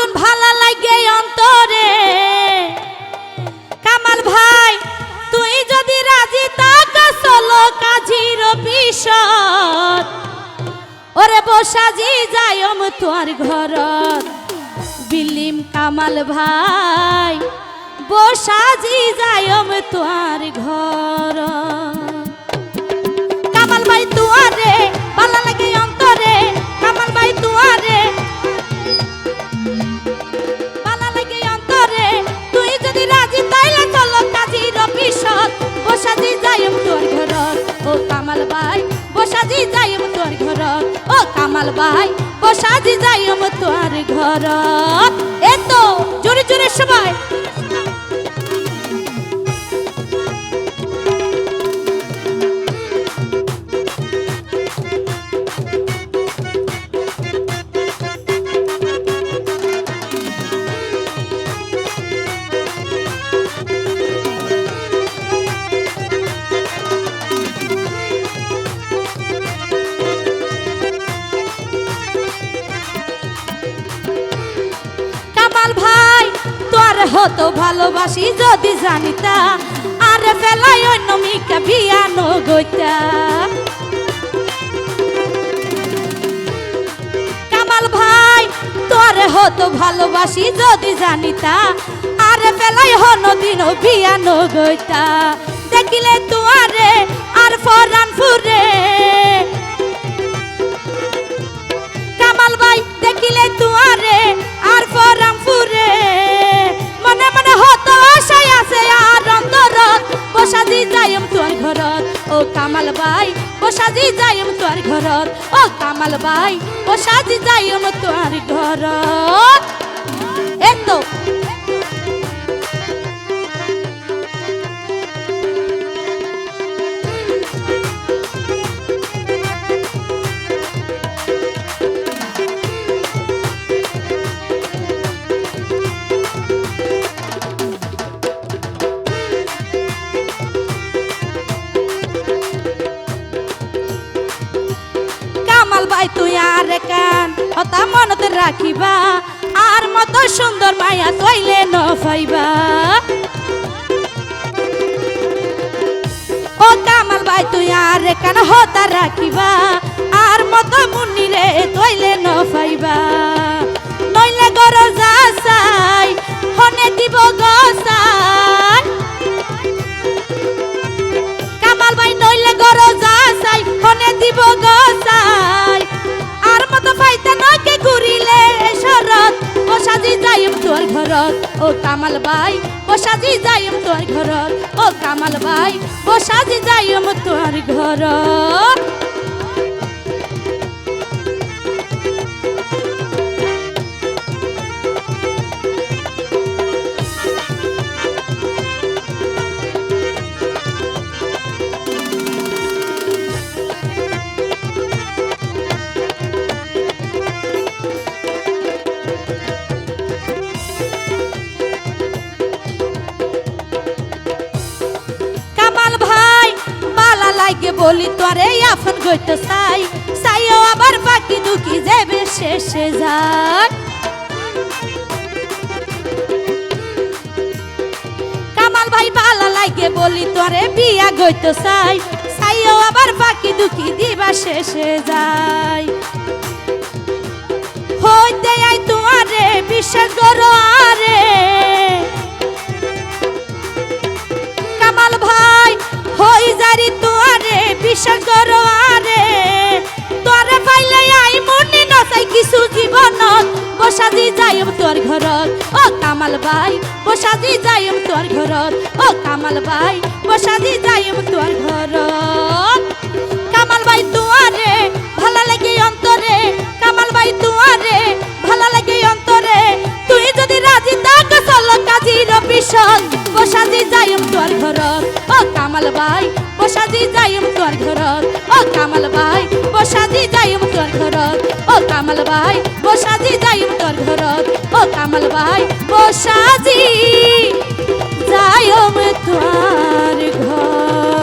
নতুন ভালা লাগে অন্তরে। কামাল ভাই, তুই যদি রাজি তাক চলো কাজীর পিছত ওরে বসাজি যায়ম তোর ঘর বিলিম কামাল ভাই বসাজি যায়ম তোর ঘর কামাল ভাই, তুয়ারে ভালো লাগে ঘরত ও কামাল ভাই বসাজি যাইম তোর ঘরত হতো ভালোবাসি যদি জানিতা, আর বেলায় অন্য মিকা বিয়ানো গইতা কামাল ভাই, তোর হতো ভালোবাসি যদি জানিতা, আর বেলায় হন দিন বিয়ানো গইতা দেখিলে তুয়ারে আর ফরান ফুরে। ঘরত। ও কামাল ভাই ও সাজি যাইম তোমার ঘরত। এতো ভাই, তুই আর কান? হতা মনত রাখিবা, আর মত সুন্দর মায়া তৈলে ন পাইবা ও কামাল ভাই, তুই আর কান হতা রাখিবা? আর মত মুন্নিরে তৈলে ন পাইবা নইলে গর যাসাই হনে দিব গসাই কামাল ভাই বসাজি যাইম তোর ঘর। ও কামাল ভাই বসাজি যাইম তোর ঘরত বলি তোরে, আফন গইতো চাই। চাইও আবার বাকি দুকি যাবে শেষে যাক কামাল ভাই বালা লাগে বলি তোরে, বিয়া গইতো চাই। চাইও আবার বাকি দুকি দিবা শেষে যায়। বসাজি যাইম তোর ঘরত। ও কামাল ভাই, বসাজি যাইম তোর ঘরত। ও কামাল ভাই, বসাজি যাইম তোর ঘরত। বসাজি যাইম তোর ঘরত। ও কামাল ভাই বসাজি যাইম তোর ঘরত। ও কামাল ভাই বসাজি যাইম তোর ঘরত। ও কামাল ভাই বসাজি যাইম তোর ঘরত। ও কামাল ভাই বসাজি যাইম তোর ঘর